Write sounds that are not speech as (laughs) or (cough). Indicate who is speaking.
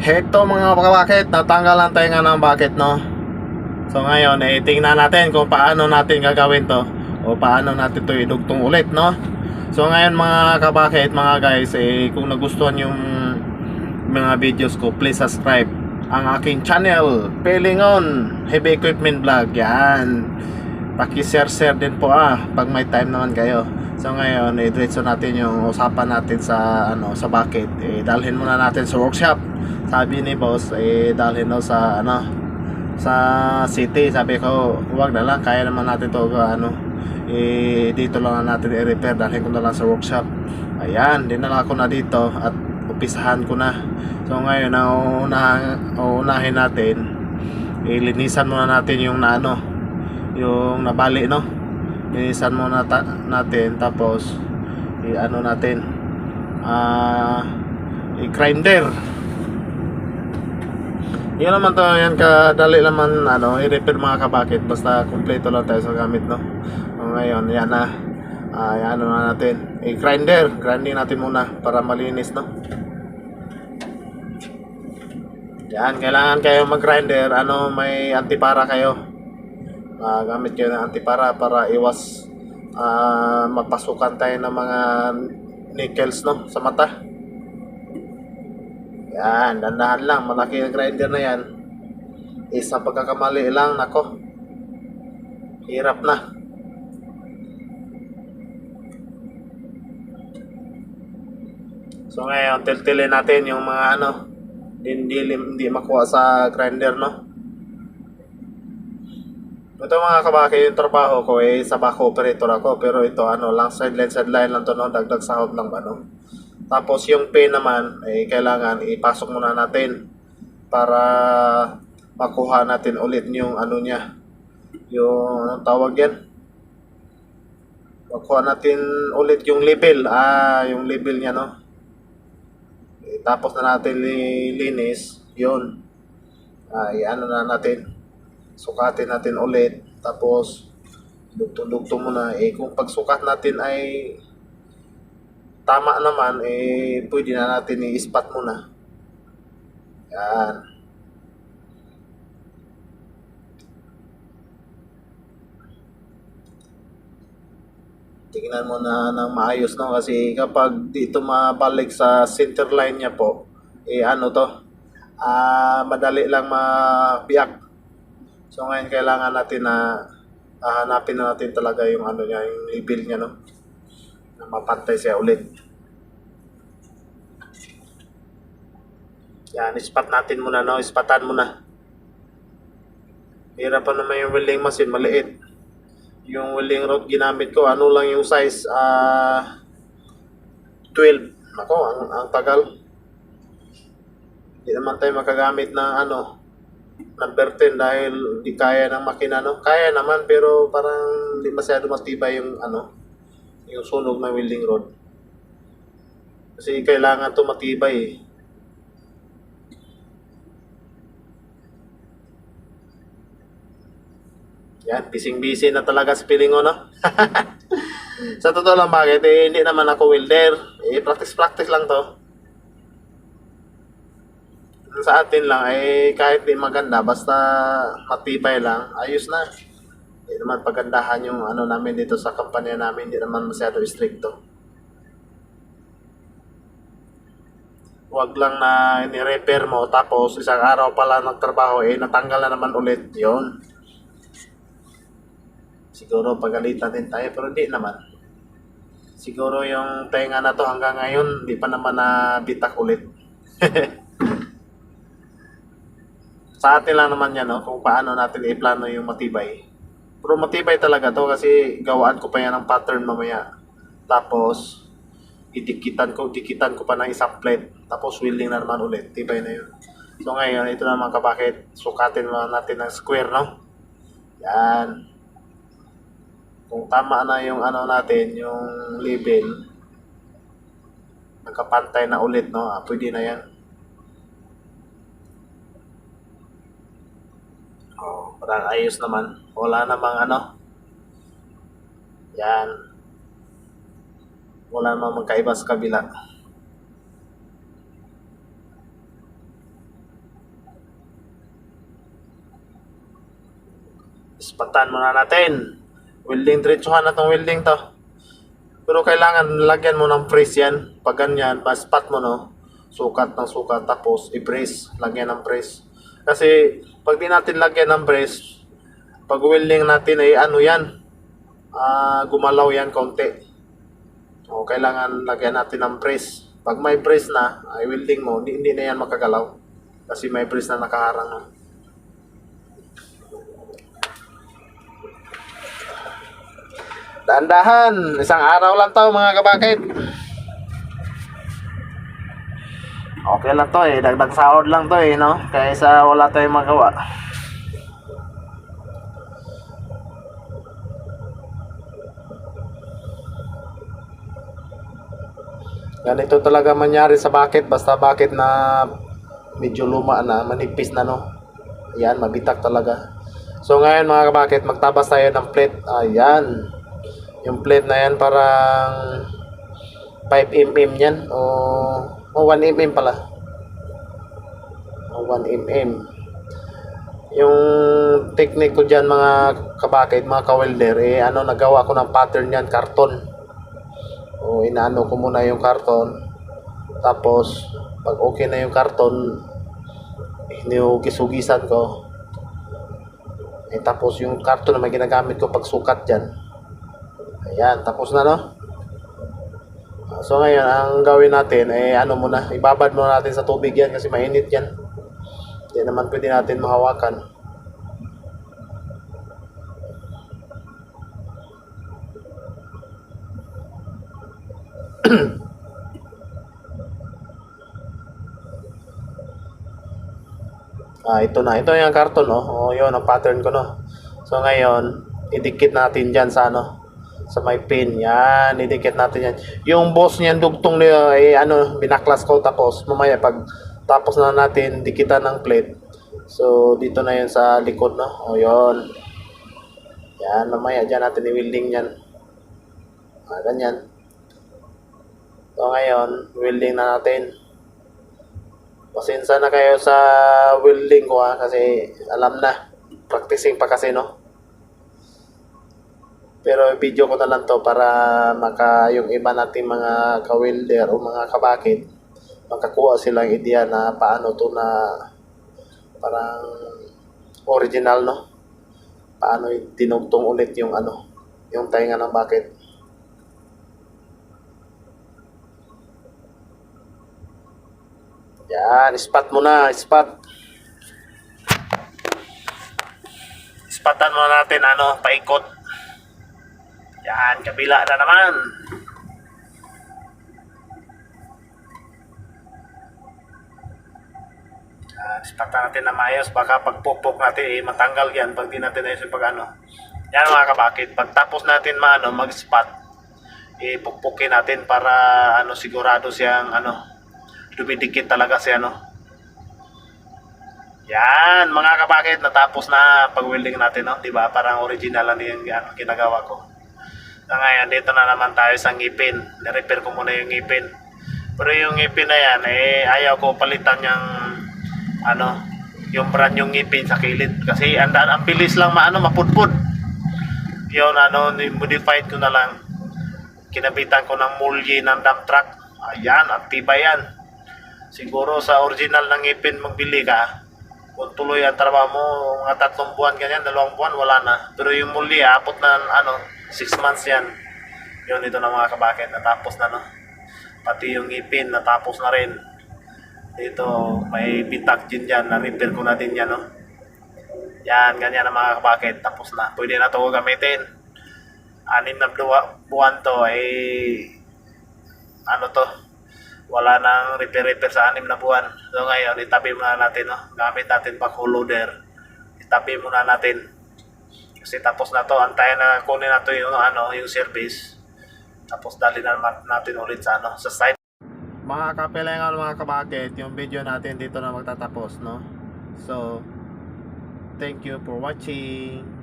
Speaker 1: Heto mga bakit, natanggalan tayo nga ng bakit no. So ngayon, eh, tingnan natin kung paano natin gagawin to o paano natin to idugtong ulit no. So ngayon mga kabakit, mga guys, eh, kung nagustuhan yung mga videos ko, please subscribe ang aking channel, Pelingon Heavy Equipment Vlog. Yan. Paki-share-share din po ah, pag may time naman kayo. So ngayon, eh, diretso natin yung usapan natin sa ano sa bakit. Eh, dalhin muna natin sa workshop. Sabi ni boss, eh, dalhin daw sa ano sa city. Sabi ko, wag na lang, kaya naman natin to ano eh, dito lang na natin i-repair. Dalhin ko na lang sa workshop. Ayan, dinala ko na dito at upisahan ko na. So ngayon, una, unahin natin, ilinisan muna natin yung na ano, yung nabali no linisan muna ta- natin tapos i-ano natin ah i-grinder yun naman to yan kadali naman ano i-repair mga kabakit. Basta kumpleto lang tayo sa gamit no? Ngayon yan na. Ah ano na natin? I-grinder. Grinding natin muna para malinis no? Yan kailangan kayo mag-grinder. Ano may antipara kayo. Ah, gamit kayo ng antipara para iwas ah, mapasukan tayo ng mga nickels no sa mata. Yan, dandahan lang, malaki ang grinder na yan. Isang pagkakamali lang, nako. Hirap na. So ngayon, tiltilin natin yung mga ano, hindi, hindi makuha sa grinder, no? Ito mga kabaki, yung trabaho ko eh, sa back operator ako. Pero ito, ano lang, sideline, sideline lang to, no? Dagdag sahod lang, ano? Tapos yung pay naman, eh, kailangan ipasok muna natin para makuha natin ulit yung ano niya. Yung, anong tawag yan? Makuha natin ulit yung label. Ah, yung label niya, no? Eh, tapos na natin lilinis, yun. Ah, i-ano na natin sukatin natin ulit tapos dugtong-dugtong muna eh kung pagsukat natin ay tama naman eh pwede na natin i-spot muna. Yan. Tingnan mo na ng maayos no? Kasi kapag dito mabalik sa center line niya po eh ano to? Ah madali lang mabiyak So ngayon kailangan natin na hahanapin na natin talaga yung ano niya, yung label niya no. Na mapantay siya ulit. Yan, ispat natin muna no, ispatan muna. Hirap pa naman yung welding machine, maliit. Yung welding rod ginamit ko, ano lang yung size, ah 12. Nako, ang, ang tagal. Hindi naman tayo makagamit ng ano, number 10 dahil di kaya ng makina no kaya naman pero parang hindi masyado matibay yung ano yung sunog ng welding rod. Kasi kailangan to matibay eh. yan bising busy na talaga si Pilingo no (laughs) sa totoo lang bakit? Eh, hindi naman ako welder. Eh practice practice lang to. Sa atin lang eh kahit di maganda basta matibay lang ayos na hindi naman pagandahan yung ano namin dito sa kampanya namin. Hindi naman masyado stricto. Wag lang na ni-repair mo tapos isang araw pala nagtrabaho eh natanggal na naman ulit yon siguro pagalitan din tayo pero hindi naman. Siguro yung tenga na to hanggang ngayon di pa naman na bitak ulit. (laughs) Sa atin lang naman yan, no? kung paano natin i-plano yung matibay. Pero matibay talaga to kasi gawaan ko pa yan ng pattern mamaya. Tapos, idikitan ko, dikitan ko pa ng isang plate. Tapos, welding na naman ulit. Tibay na yun. So, ngayon, ito naman kabakit. Sukatin mo natin ng square, no? Yan. Kung tama na yung ano natin, yung label, nagkapantay na ulit, no? Ah, pwede na yan. nakakayos naman. Wala namang ano. Yan. Wala namang magkaiba sa kabila. Ispatan muna natin. Welding diretsuhan na tong welding to. Pero kailangan lagyan mo ng brace yan. Pag ganyan, pa-spot mo no? Sukat ng sukat tapos i-brace. Lagyan ng brace. Kasi pag di natin lagyan ng brace, pag welding natin ay ano yan, ah gumalaw yan konti. O kailangan lagyan natin ng brace. Pag may brace na, ay welding mo, hindi, hindi na yan makagalaw. Kasi may brace na nakaharang na. Dahan-dahan, isang araw lang to mga kabakit. Okay lang to eh, dagdag sahod lang to eh, no? Kaysa wala tayong magawa. Ganito talaga mangyari sa bakit, basta bakit na medyo luma na, manipis na no. Ayan, mabitak talaga. So ngayon mga kabakit, magtabas tayo ng plate. Ayan. Yung plate na yan parang 5 mm yan o, o 1 mm pala. O 1 mm. Yung technique ko dyan mga kabakit, mga kawelder, eh ano, nagawa ko ng pattern yan, karton. O inaano ko muna yung karton. Tapos, pag okay na yung karton, hinugis-hugisan ko. Eh, tapos yung karton na may ginagamit ko pag sukat dyan. Ayan, tapos na no? So ngayon, ang gawin natin, eh ano muna, ibabad muna natin sa tubig yan kasi mainit yan. Hindi naman pwede natin mahawakan. (clears throat) Ah, ito na. Ito yung karton, no? Oh, yun, ang pattern ko, no? So, ngayon, idikit natin dyan sa, ano, sa may pin. Yan, idikit natin yan. Yung boss niyan, dugtong niya, eh, ano, binaklas ko. Tapos, mamaya, pag tapos na natin, dikitan ng plate. So, dito na yun sa likod, no? O, yun. Yan, mamaya, dyan natin i-welding yan. Ah, ganyan. So, ngayon, welding na natin. Pasensya na kayo sa welding ko ha, kasi alam na. Practicing pa kasi no. Pero video ko na lang to para maka yung iba nating mga ka-welder o mga kabakit makakuha silang ideya na paano to na parang original no. Paano tinugtong ulit yung ano, yung tainga ng bakit. Yan, spot mo na, spot. Spotan mo natin, ano, paikot. Yan, kabila na naman. Yan, spotan natin na maayos. Baka pagpupok natin, eh, matanggal yan pag di natin ayos yung pag ano. Yan mga kabakit. Pagtapos natin maano, mag-spot, ipukpukin natin para ano sigurado siyang ano dumidikit talaga siya, no? Yan, mga kabakit, natapos na pag-welding natin, no? Diba? Parang original lang yung ano, ginagawa ko. So, ngayon, dito na naman tayo sa ngipin. Nirepair ko muna yung ngipin. Pero yung ngipin na yan, eh, ayaw ko palitan yung, ano, yung brand yung ngipin sa kilid. Kasi, ang, ang bilis lang maano, mapudpud. Yun, ano, modified ko na lang. Kinabitan ko ng mulye ng dump truck. Ayan, aktiba yan siguro sa original ng ngipin magbili ka, kung tuloy ang trabaho mo, mga tatlong buwan ganyan, dalawang buwan, wala na. Pero yung muli, apot na, ano, 6 months yan. Yun, ito na mga kabakit, natapos na, no? Pati yung ngipin, natapos na rin. Dito, may bitak din dyan, na-repair ko na din yan, no? Yan, ganyan ang mga kabakit, tapos na. Pwede na ito gamitin. Anim na buwa- buwan to, eh, ano to, wala nang repair-repair sa anim na buwan. So ngayon, itabi muna natin, no? gamit natin backloader. Itabi muna natin. Kasi tapos na to, antayin na kunin natin yung, ano, yung service. Tapos dali na natin ulit sa, ano, sa site. Mga kapelengan, mga kabakit, yung video natin dito na magtatapos, no? So, thank you for watching.